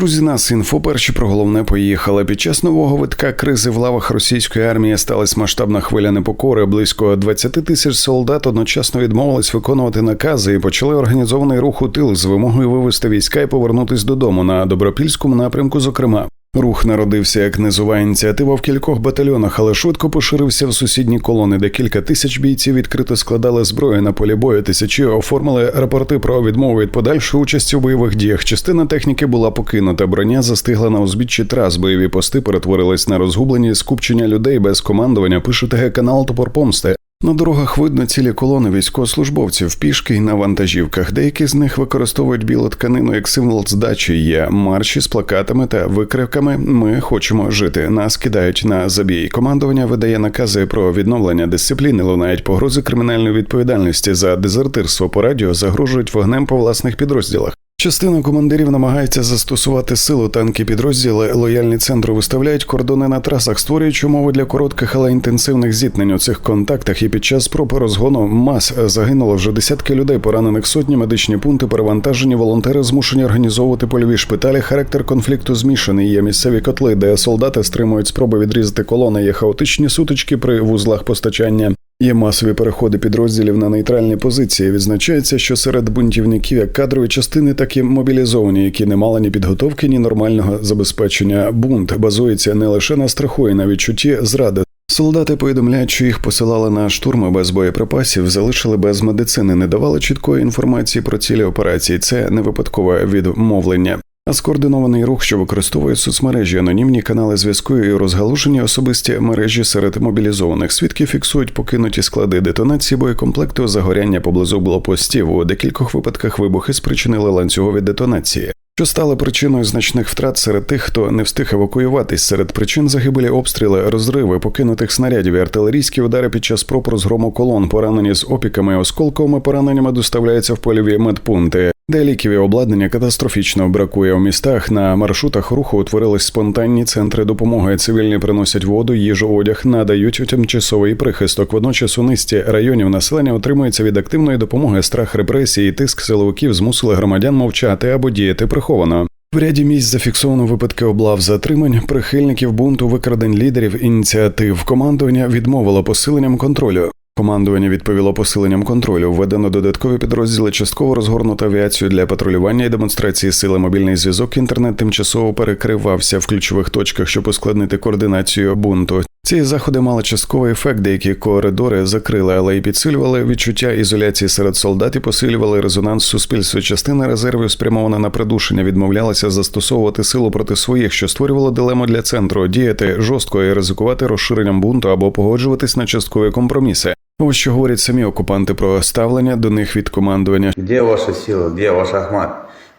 Друзі, нас інфо перші про головне поїхали. Під час нового витка кризи в лавах російської армії сталася масштабна хвиля непокори. Близько 20 тисяч солдат одночасно відмовились виконувати накази і почали організований рух у тил з вимогою вивести війська і повернутись додому на добропільському напрямку. Зокрема, рух народився як низова ініціатива в кількох батальйонах, але швидко поширився в сусідні колони, де кілька тисяч бійців відкрито складали зброю на полі бою. Тисячі оформили рапорти про відмову від подальшої участі в бойових діях. Частина техніки була покинута. Броня застигла на узбіччі трас. Бойові пости перетворились на розгублені скупчення людей без командування. Пише ТГ канал Топор Помсти. На дорогах видно цілі колони військовослужбовців пішки й на вантажівках. Деякі з них використовують білу тканину як символ здачі. Є марші з плакатами та викривками. Ми хочемо жити. Нас кидають на забій. Командування видає накази про відновлення дисципліни. Лунають погрози кримінальної відповідальності за дезертирство по радіо, загрожують вогнем по власних підрозділах. Частина командирів намагається застосувати силу танки підрозділи. Лояльні центру виставляють кордони на трасах, створюючи умови для коротких, але інтенсивних зіткнень у цих контактах. І під час спроб розгону мас загинуло вже десятки людей, поранених сотні медичні пункти, перевантажені волонтери змушені організовувати польові шпиталі. Характер конфлікту змішаний. Є місцеві котли, де солдати стримують спроби відрізати колони. Є хаотичні сутички при вузлах постачання. Є масові переходи підрозділів на нейтральні позиції. Відзначається, що серед бунтівників як кадрові частини, так і мобілізовані, які не мали ні підготовки, ні нормального забезпечення. Бунт базується не лише на страху, і на відчутті зради. Солдати повідомляють, що їх посилали на штурми без боєприпасів, залишили без медицини, не давали чіткої інформації про цілі операції. Це не випадкове відмовлення. А скоординований рух, що використовує соцмережі, анонімні канали зв'язку і розгалужені особисті мережі серед мобілізованих свідки фіксують покинуті склади детонації боєкомплекту, загоряння поблизу блокпостів. У декількох випадках вибухи спричинили ланцюгові детонації. Що стало причиною значних втрат серед тих, хто не встиг евакуюватись серед причин загибелі обстріли, розриви, покинутих снарядів і артилерійські удари під час проб розгрому колон, поранені з опіками осколковими пораненнями доставляються в польові медпункти. Де ліків і обладнання катастрофічно бракує у містах. На маршрутах руху утворились спонтанні центри допомоги. Цивільні приносять воду, їжу, одяг, надають тимчасовий прихисток. Водночас у низці районів населення отримується від активної допомоги страх репресії, і тиск силовиків змусили громадян мовчати або діяти приховано. В ряді місць зафіксовано випадки облав затримань, прихильників бунту, викрадень лідерів ініціатив. Командування відмовило посиленням контролю. Командування відповіло посиленням контролю. Введено додаткові підрозділи, частково розгорнуто авіацію для патрулювання і демонстрації сили. Мобільний зв'язок. Інтернет тимчасово перекривався в ключових точках, щоб ускладнити координацію бунту. Ці заходи мали частковий ефект. Деякі коридори закрили, але й підсилювали відчуття ізоляції серед солдат і посилювали резонанс суспільства. Частина резервів, спрямована на придушення, відмовлялася застосовувати силу проти своїх, що створювало дилему для центру діяти жорстко і ризикувати розширенням бунту або погоджуватись на часткові компроміси. Ось що говорять самі окупанти про ставлення до них від командування. Где ваша сила, где ваш Ахмат?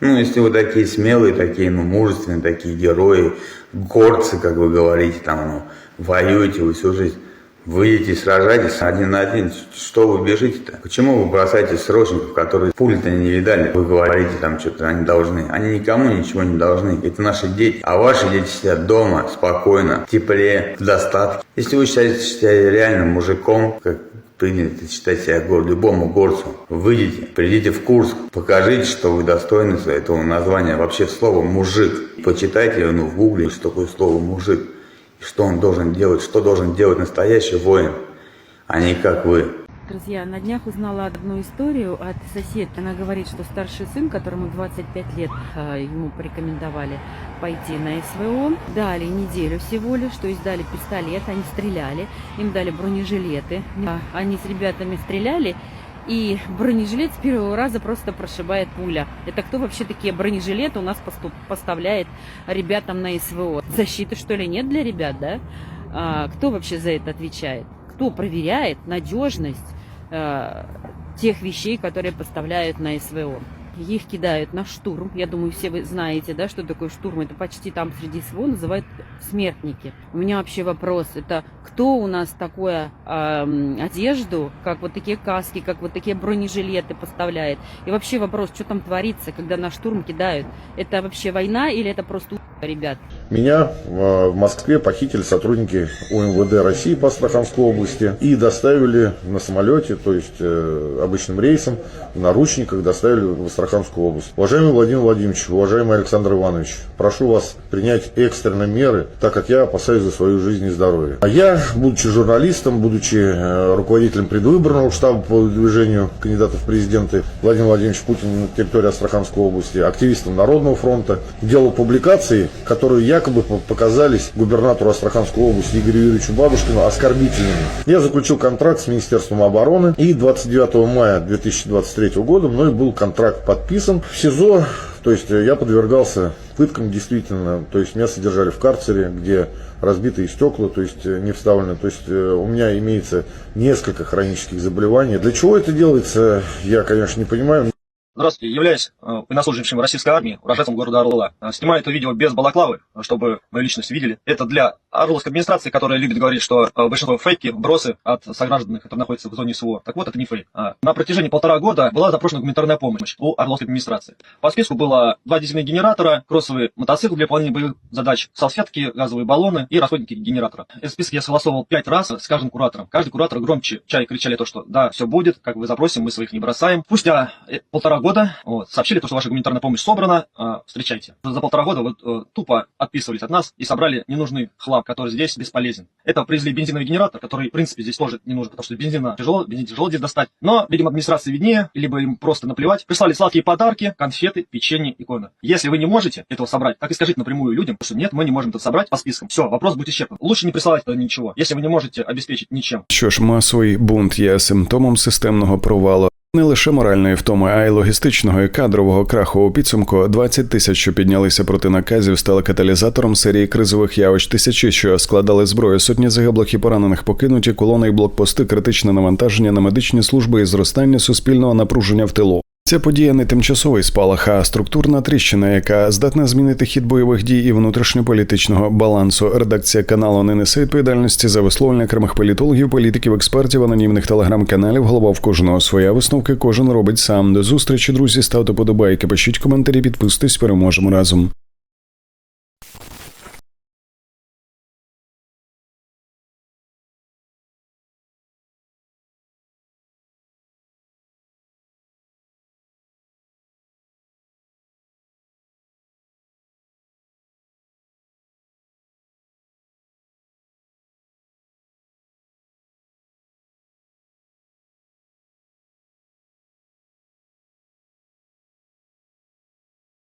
Ну, если вы такие смелые, такие, ну, мужественные, такие герои, горцы, как вы говорите, там, ну, воюете вы всю жизнь, выйдете, сражайтесь один на один, что вы бежите-то? Почему вы бросаете срочников, которые пули-то не видали? Вы говорите там что-то, они должны. Они никому ничего не должны. Это наши дети. А ваши дети сидят дома, спокойно, в тепле, в достатке. Если вы считаете себя реальным мужиком, как принято считать себя гор, любому горцу. Выйдите, придите в Курск, покажите, что вы достойны этого названия. Вообще слово «мужик». Почитайте ну, в гугле, что такое слово «мужик». Что он должен делать, что должен делать настоящий воин, а не как вы. Друзья, на днях узнала одну историю от соседки. Она говорит, что старший сын, которому 25 лет, э, ему порекомендовали пойти на СВО. Дали неделю всего лишь, то есть дали пистолет, они стреляли, им дали бронежилеты. А Они с ребятами стреляли, и бронежилет с первого раза просто прошибает пуля. Это кто вообще такие бронежилеты у нас поставляет ребятам на СВО? Защиты что ли нет для ребят, да? А, кто вообще за это отвечает? Кто проверяет надежность э, тех вещей, которые поставляют на СВО? Их кидают на штурм. Я думаю, все вы знаете, да, что такое штурм. Это почти там среди СВО называют смертники. У меня вообще вопрос. Это кто у нас такое эм, одежду, как вот такие каски, как вот такие бронежилеты поставляет? И вообще вопрос, что там творится, когда на штурм кидают? Это вообще война или это просто ребят. Меня э, в Москве похитили сотрудники УМВД России по Астраханской области и доставили на самолете, то есть э, обычным рейсом, в наручниках доставили в Астраханскую область. Уважаемый Владимир Владимирович, уважаемый Александр Иванович, прошу вас принять экстренные меры, так как я опасаюсь за свою жизнь и здоровье. А я, будучи журналистом, будучи э, руководителем предвыборного штаба по движению кандидатов в президенты Владимир Владимирович Путин на территории Астраханской области, активистом Народного фронта, делал публикации, которые якобы по- показались губернатору Астраханской области Игорю Юрьевичу Бабушкину оскорбительными. Я заключил контракт с Министерством обороны и 29 мая 2023 года мной был контракт подписан в СИЗО, то есть э, я подвергался пыткам действительно, то есть меня содержали в карцере, где разбитые стекла, то есть э, не вставлены, то есть э, у меня имеется несколько хронических заболеваний. Для чего это делается, я, конечно, не понимаю. Здравствуйте, являюсь э, военнослужащим российской армии, уроженцем города Орла. Э, Снимаю это видео без балаклавы, чтобы мою личность видели. Это для Орловской администрации, которая любит говорить, что э, большинство фейки, бросы от сограждан, которые находятся в зоне СВО. Так вот, это не фейк. А, На протяжении полтора года была запрошена гуманитарная помощь у Орловской администрации. По списку было два дизельных генератора, кроссовый мотоцикл для выполнения боевых задач, салфетки, газовые баллоны и расходники генератора. Этот список я согласовывал пять раз с каждым куратором. Каждый куратор громче чай кричали то, что да, все будет, как вы запросим, мы своих не бросаем. Спустя полтора года вот, сообщили то, что ваша гуманитарная помощь собрана, а, встречайте. За полтора года вот э, тупо отписывались от нас и собрали ненужный хлам, который здесь бесполезен. Это привезли бензиновый генератор, который, в принципе, здесь тоже не нужен, потому что бензина тяжело, бензин тяжело здесь достать. Но, видимо, администрации виднее, либо им просто наплевать. Прислали сладкие подарки, конфеты, печенье, иконы. Если вы не можете этого собрать, так и скажите напрямую людям, что нет, мы не можем это собрать по спискам. Все, вопрос будет исчерпан. Лучше не присылать туда ничего, если вы не можете обеспечить ничем. Що ж, масовий бунт є симптомом системного провалу. Не лише моральної втоми, а й логістичного і кадрового краху у підсумку 20 тисяч, що піднялися проти наказів, стали каталізатором серії кризових явищ. Тисячі, що складали зброю, сотні загиблих і поранених покинуті, колони і блокпости, критичне навантаження на медичні служби і зростання суспільного напруження в тилу. Ця подія не тимчасовий спалах, а структурна тріщина, яка здатна змінити хід бойових дій і внутрішньополітичного балансу. Редакція каналу не несе відповідальності за висловлення окремих політологів, політиків, експертів, анонімних телеграм-каналів. Голова в кожного своя висновки. Кожен робить сам. До зустрічі, друзі. Ставте подобайки, пишіть коментарі, підписуйтесь. Переможемо разом.